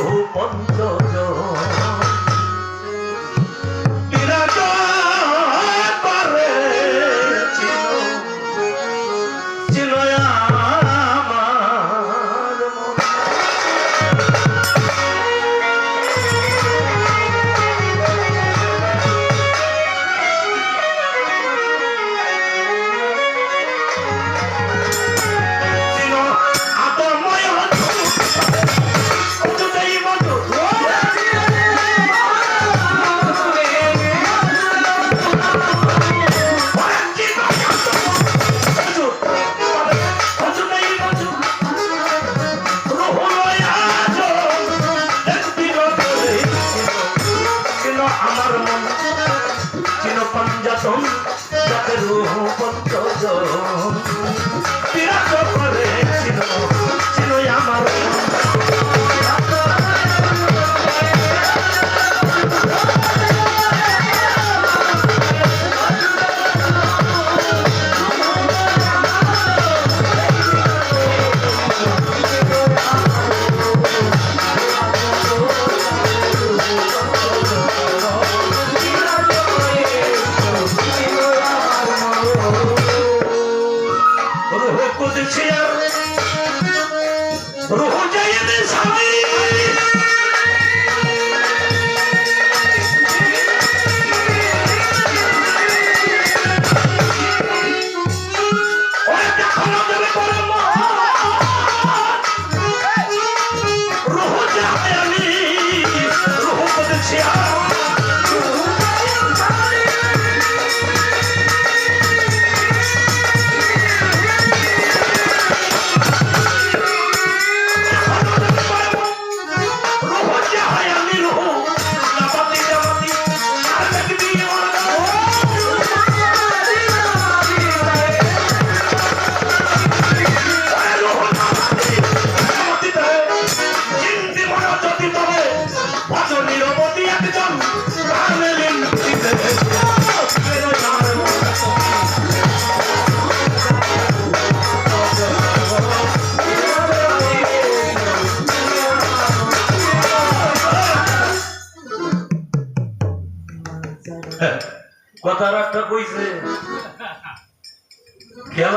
যাতে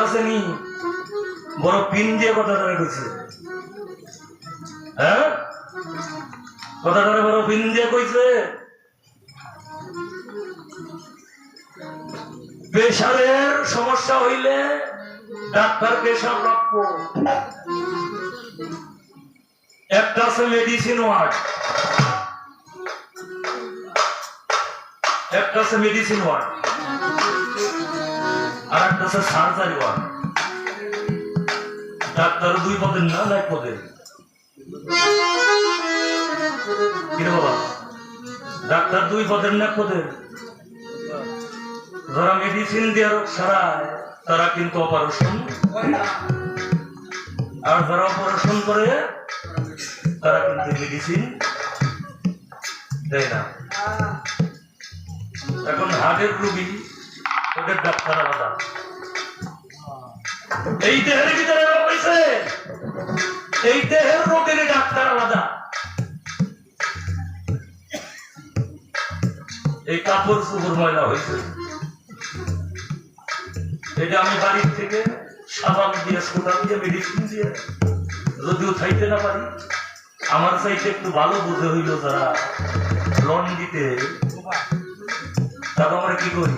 খেয়াল আছে নি বড় পিন দিয়ে কথাটা কইছে। হ্যাঁ? কথাটা বড় পিন দিয়ে কইছে? প্রেশারের সমস্যা হইলে ডাক্তার পেশাব রাখব একটা আছে মেডিসিন ওয়ার্ড একটা আছে মেডিসিন ওয়ার্ড আর একটা আছে সার্জারি ওয়ার্ড ডাক্তার দুই পদের না, এক পদের ডাক্তার দুই পদের না পদের যারা মেডিসিন দিয়ে রোগ সারায় তারা কিন্তু অপারেশন আর যারা অপারেশন করে, তারা কিন্তু মেডিসিন দেয় না। এখন হার্টের রুগী ওদের ডাক্তার আলাদা। এই দেহের ভিতরে রোগ হয়েছে এই দেহের রোগের ডাক্তার আলাদা। এই কাপড় চুপড় ময়লা হয়েছে এটা আমি বাড়ির থেকে সাবান দিয়ে, সোডা দিয়ে, মেডিসিন দিয়ে যদিও খাইতে না পারি, আমার চাইতে একটু ভালো বুঝে হইল যারা লন দিতে তারপর আমরা কি করি?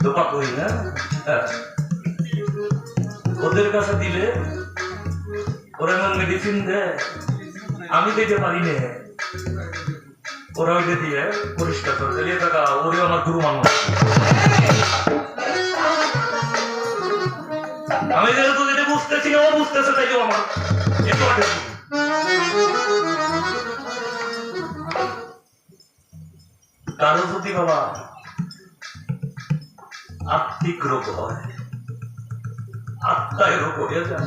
দোপা করি না হ্যাঁ। ওদের কাছে দিলে ওরা এমন মেডিসিন দেয়, আমি দিতে পারি না। ওরা ওইটা দিয়ে পরিষ্কার করে দিলে টাকা ওরে আমার গুরু মানুষ আমি যেহেতু যেটা বুঝতেছি না ও বুঝতেছে, তাই আমার আগে কারও যদি বাবা আত্মিক রোগ হয়। আত্মায় রোগ হয়ে যায়।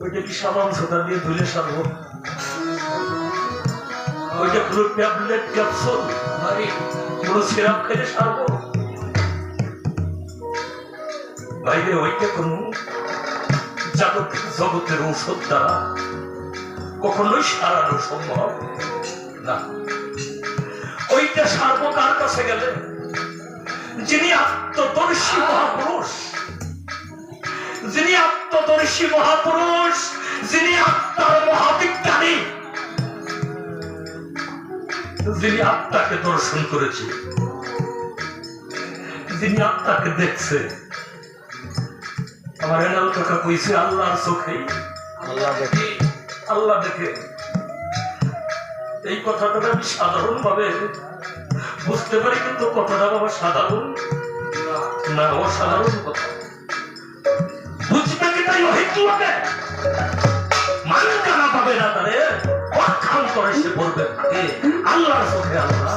ওইটা কি সাবান সোটা দিয়ে ধুলে সারবো? ওইটা পুরো ট্যাবলেট ক্যাপসুল? পুরো সিরাপ খেলে সারবো। বাইরে ওইটা কোনো জাগতিক জগতের ঔষধ দ্বারা কখনোই সারানো সম্ভব না। ওইটা সারবো কার কাছে গেলে? যিনি আত্মদর্শী মহাপুরুষ যিনি আত্মদর্শী মহাপুরুষ যিনি আত্মার মহাবিজ্ঞানী যিনি আত্মাকে দর্শন করেছে যিনি আত্মাকে দেখছে। আমার এনাল কাকা কইছে আল্লাহর চোখেই আল্লাহ দেখি। আল্লাহ দেখে। এই কথাটা আমি সাধারণ ভাবে বুঝতে পারি, কিন্তু কথাটা বাবা সাধারণ না অসাধারণ কথা। বুঝবে কি তাই অহিতুয়াকে মানে জানা পাবে না করে সে বলবে আল্লাহর আল্লাহ।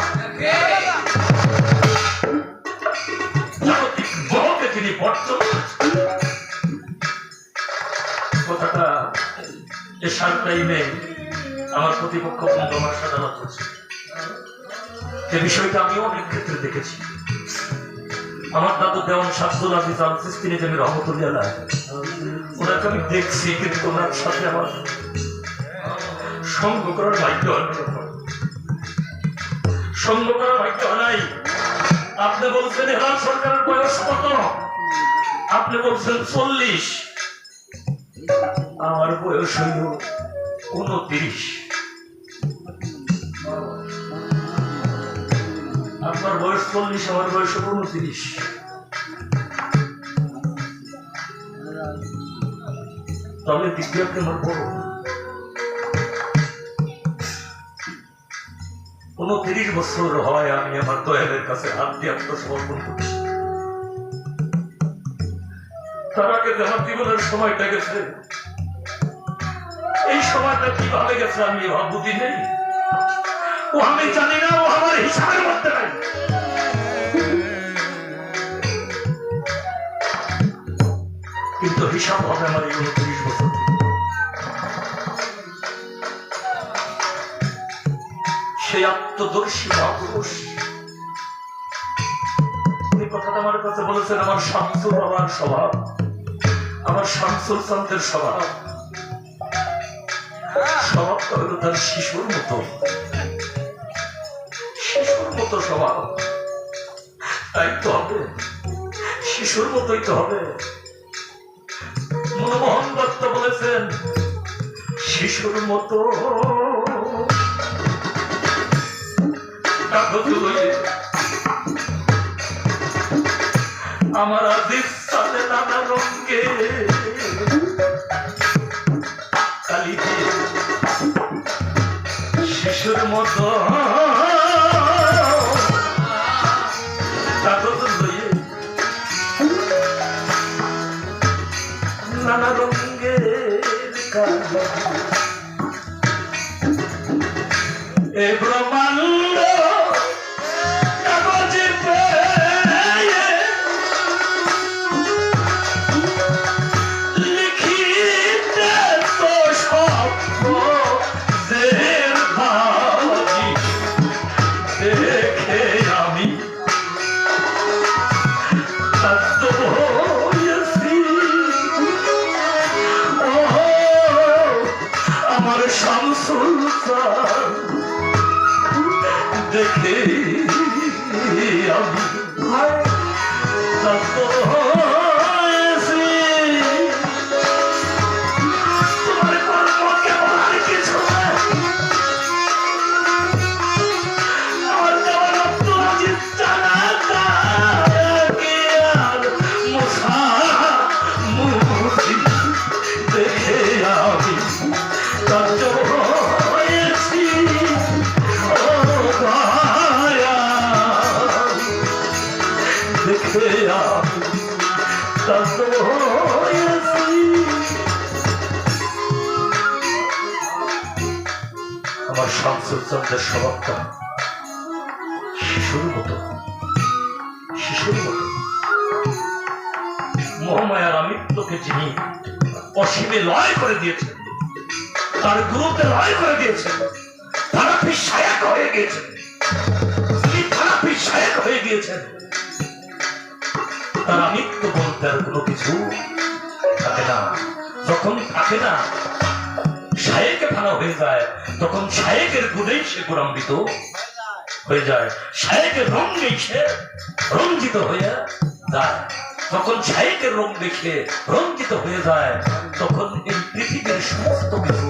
তিনি বর্তমান কথাটা এশার টাইমে আমার প্রতিপক্ষ বন্ধু আমার করছে বিষয়টা আমি অনেক ক্ষেত্রে দেখেছি। আমার দাদু দেওয়ান শাব্দুল আজিজ আল সিস্তিনি জমি রহমতুল্লাহ ওনাকে আমি দেখছি, কিন্তু ওনার সাথে আমার সঙ্গ করার ভাগ্য। সঙ্গ করার ভাগ্য নাই। আপনি বলছেন হেলাল সরকারের বয়স কত? আপনি বলছেন, চল্লিশ। আমার বয়স হইল উনত্রিশ আপনার বয়স চল্লিশ, আমার বয়স উনত্রিশ। তবে দিব্যি আপনি আমার বড়। উনত্রিশ বছর হয় আমি আমার দয়ালের কাছে হাত দিয়ে আত্মসমর্পণ করছি। তার আগে আমার জীবনের সময়টা গেছে, এই সময়টা কীভাবে গেছে আমি এভাবে বুঝি নেই ও আমি জানি না, ও আমার হিসাবের মধ্যে নাই। কিন্তু হিসাব হবে আমার এই উনত্রিশ বছর। সেই আত্মদর্শী মহাপুরুষ। এই কথাটা আমার কাছে বলেছেন আমার শামসুর বাবার স্বভাব। আমার শামসুল চান্দের স্বভাব। স্বভাবটা তার শিশুর মতো। মতো স্বভাব। তাই তো হবে, শিশুর মতোই তো হবে। মনমোহন দত্ত বলেছেন, শিশুর মতো আমার আদিস সাথে নানা রঙে কালি শিশুর মতো আমার শামসুল চন্দ্রের স্বভাবটা শিশুর মতো। শিশুর মতো। মহামায়ার আমিত্বকে যিনি অসীমে লয় করে দিয়েছেন, তার গুরুতে লয় করে দিয়েছেন, তারা বিশ্বায়ক হয়ে গিয়েছেন। তিনি তারা বিশ্বায়ক হয়ে গিয়েছেন, তার আমিত্ব বলতে আর কোনো কিছু থাকে না। যখন থাকে না শায়েকে ভালো হয়ে যায়, তখন শায়েকের গুণেই সে গুণান্বিত হয়ে যায়। শায়েকের রং সে রঞ্জিত হয়ে যায়। তখন শায়েকের রং দেখে রঞ্জিত হয়ে যায়, তখন এই পৃথিবীর সমস্ত কিছু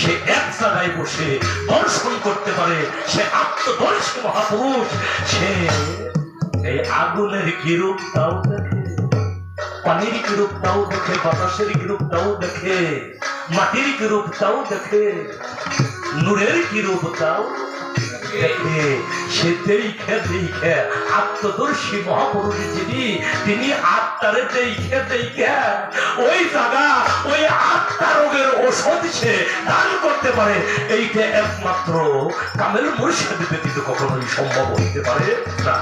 সে এক জায়গায় বসে দর্শন করতে পারে। সে আত্মদর্শী মহাপুরুষ, সে এই আগুনের কিরূপ তাও দেখে পানির তাও দেখে বাতাসের তাও দেখে মাটির তাও দেখে নূরের দেখে আত্মদর্শী মহাপুরুষ যিনি তিনি আত্মারে দেখে দেখে ওই জায়গা ওই আত্মা রোগের ওষুধ সে দান করতে পারে এইটা একমাত্র কামেল মুর্শিদ ব্যতীত কখনোই সম্ভব হইতে পারে না